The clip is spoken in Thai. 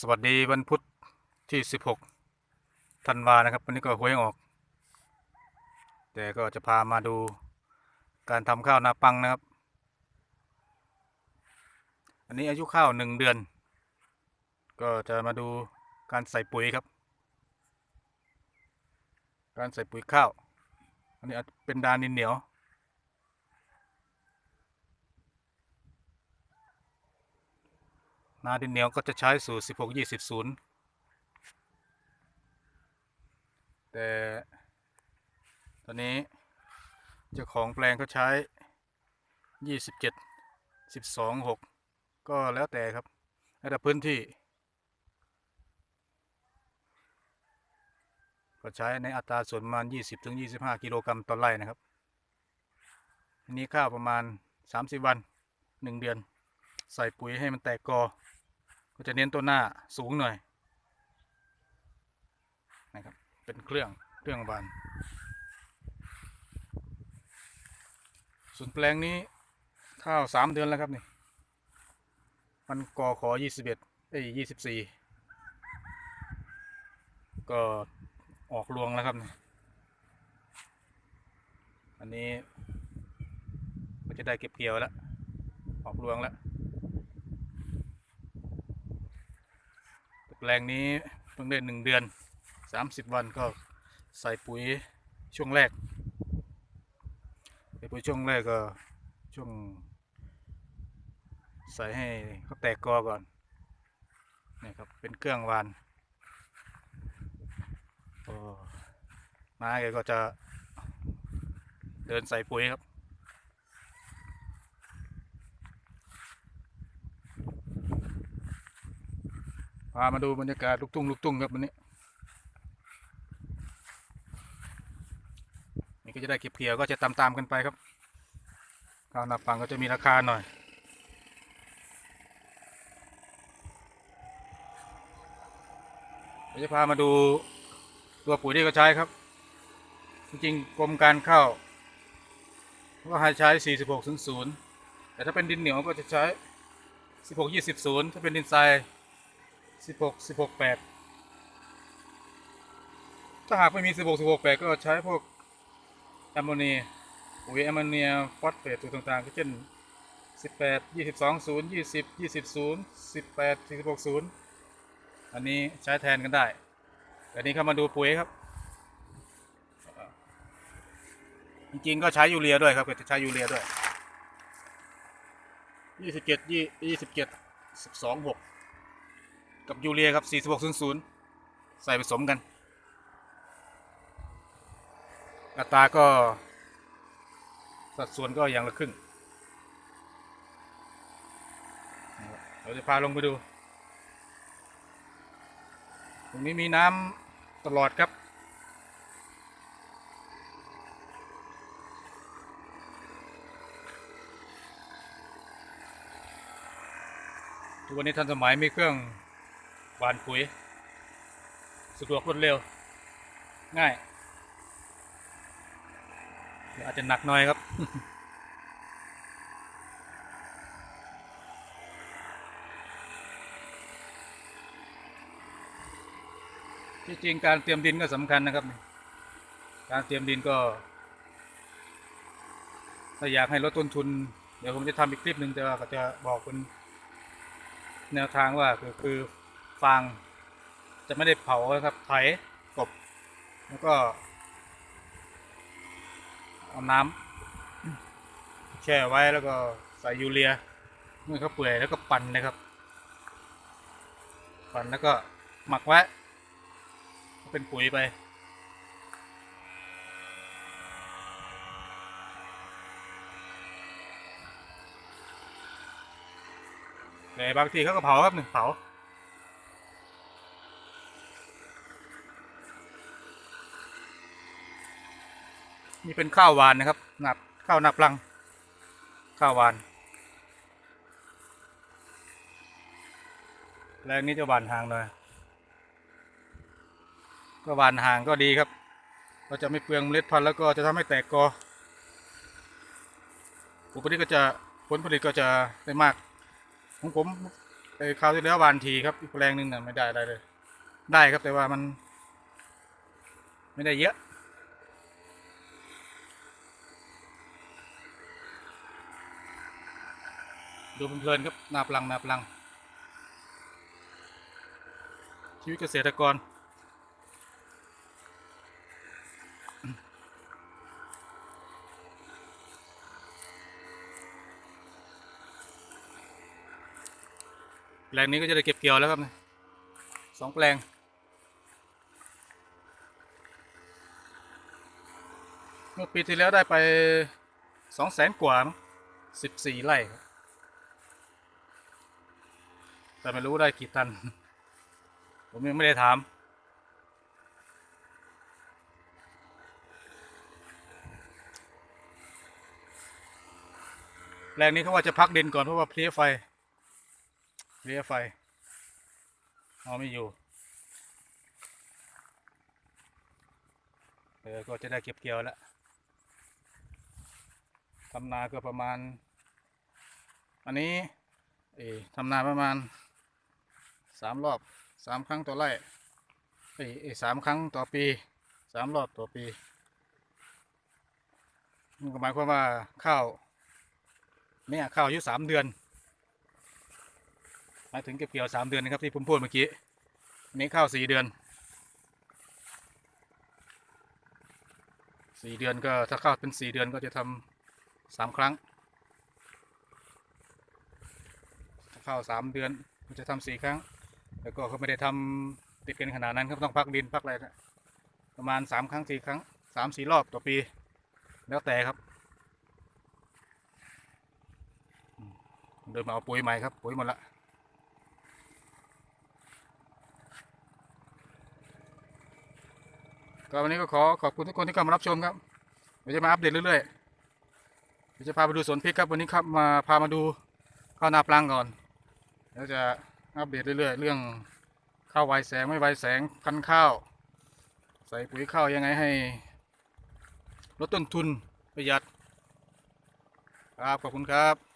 สวัสดีวันพุธที่ 16ธันวานะครับ วันนี้ก็หวยออก แต่ก็จะพามาดูการทำข้าวนาปังนะครับ อันนี้อายุข้าวหนึ่งเดือน ก็จะมาดูการใส่ปุ๋ยครับ การใส่ปุ๋ยข้าว อันนี้เป็นดานินเหนียว นาดินเหนียวก็จะใช้สูตร 16 20 0 แต่ตอนนี้เจ้าของแปลงเขาใช้ 27 12 6 ก็แล้วแต่ครับแล้วแต่พื้นที่ ก็ใช้ในอัตราส่วนประมาณ 20-25 กิโลกรัมต่อไร่นะครับอันนี้ข้าวประมาณ 30 วัน 1 เดือน ใส่ปุ๋ยให้มันแตกกอ ก็จะเน้นตัวหน้าสูงหน่อยนะครับ เป็นเครื่องเครื่องบาน ส่วนแปลงนี้ข้าวสามเดือนแล้วครับนี่มันกอขอยี่สิบเอ็ดเอ้ยี่สิบสี่ก็ออกรวงแล้วครับนี่อันนี้ก็จะได้เก็บเกี่ยวแล้ว ออกรวงแล้ว แปลงนี้เพิ่งได้หนึ่งเดือนสามสิบวันก็ใส่ปุ๋ยช่วงแรกใส่ปุ๋ยช่วงแรกก็ช่วง ใส่ให้เขาแตกกอก่อนนี่ครับเป็นเครื่องวานโอ้น้าแกก็จะเดินใส่ปุ๋ยครับ พามาดูบรรยากาศลูกทุ่งลูกทุ่งครับวันนี้ นี่ก็จะได้เก็บเกี่ยวก็จะตามตามกันไปครับข้าวหนาปังก็จะมีราคาหน่อยเดี๋ยวจะพามาดูตัวปุ๋ยที่เขาใช้ครับ จริงๆกรมการข้าวก็ให้ใช้ 4600 แต่ถ้าเป็นดินเหนียวก็จะใช้ 16200 ถ้าเป็นดินทราย สิบหกสิบหกแปดถ้าหากไม่มีสิบหกสิบหกแปดก็ใช้พวกแอมโมเนียปุ๋ยแอมโมเนียฟอสเฟตตัวต่างๆก็เช่นสิบแปดยี่สิบสองศูนย์ยี่สิบยี่สิบศูนย์สิบแปดสี่สิบหกศูนย์อันนี้ใช้แทนกันได้แต่นี้เข้ามาดูปุ๋ยครับ จริงๆก็ใช้ยูเรียด้วยครับก็จะใช้ยูเรียด้วยยี่สิบเจ็ดยี่ยี่สิบเจ็ดสิบสองหก กับยูเรียครับ 4600 ใส่ผสมกัน อัตราก็ สัดส่วนก็อย่างละครึ่งเราจะพาลงไปดู ตรงนี้มีน้ำตลอดครับทุกวันนี้ทันสมัยมีเครื่อง หวานปุ๋ยสะดวกรวดเร็ว ง่ายอาจจะหนักหน่อยครับ ที่จริงการเตรียมดินก็สำคัญนะครับ การเตรียมดินก็ถ้าอยากให้ลดต้นทุน เดี๋ยวผมจะทำอีกคลิปหนึ่งแต่ว่าก็จะบอกเป็นแนวทางว่าคือคือ ฟาง จะไม่ได้เผาครับไถกบ แล้วก็ เอาน้ำแช่ไว้แล้วก็ใส่ยูเรียเมื่อเขาเปื่อยแล้วก็ปั่นนะครับ ปั่นแล้วก็หมักไว้เป็นปุ๋ยไปแต่บางทีเขาก็เผาครับหนึ่งเผา นี่เป็นข้าวหวานนะครับหนับข้าวหนับลัง ข้าวหวานแรงนี้จะหวานห่างหน่อยก็หวานห่างก็ดีครับ ก็จะไม่เปลืองเมล็ดพันธุ์แล้วก็จะทำให้แตกกอผลผลิตก็จะผลผลิตก็จะได้มากของผมไอ้คราวที่แล้วหวานทีครับอีกแปลงหนึ่งน่ะไม่ได้อะไรเลย ได้ครับแต่ว่ามัน ไม่ได้เยอะ ดูเพลินๆครับนาปลังนาปลัง ชีวิตเกษตรกร แปลงนี้ก็จะได้เก็บเกี่ยวแล้วครับสองแปลงเมื่อปีที่แล้วได้ไปสองแสนกว่าสิบสี่ไร่ครับ แต่ไม่รู้ได้กี่ตัน ผมยังไม่ได้ถามแปลงนี้เขาว่าจะพักดินก่อนเพราะว่าเพลี้ยไฟเพลี้ยไฟเอาไม่อยู่เออก็จะได้เก็บเกี่ยวแล้วทำนาก็ประมาณ อันนี้ เออทำนาประมาณ สามรอบสามครั้งต่อไร่เอยเอยสามครั้งต่อปีสามรอบต่อปีนี่ก็หมายความว่าข้าวเนี่ยข้าวอายุสามเดือนหมายถึงเก็บเกี่ยวสามเดือนนะครับที่ผมพูดเมื่อกี้นี้ข้าวสี่เดือนสี่เดือนก็ถ้าข้าวเป็นสี่เดือนก็จะทำสามครั้งข้าสามเดือนจะทำสี่ครั้ง แล้วก็เขาไม่ได้ทำติดกันขนาดนั้นครับต้องพักดินพักอะไรนะประมาณสามครั้งสี่ครั้งสามสี่รอบต่อปี แล้วแต่ครับ เดินมาเอาปุ๋ยใหม่ครับ ปุ๋ยหมดละก็วันนี้ก็ขอขอบคุณทุกคนที่เข้ามารับชมครับเดี๋ยวจะมาอัปเดตเรื่อยๆเดี๋ยวจะพาไปดูสวนพริกครับวันนี้ครับมาพามาดูข้าวนาปลังก่อนแล้วจะ อัปเดตเรื่อยๆ เรื่องข้าวไวแสงไม่ไวแสงพันข้าว ใส่ปุ๋ยข้าวยังไงให้ลดต้นทุนประหยัดครับขอบคุณครับ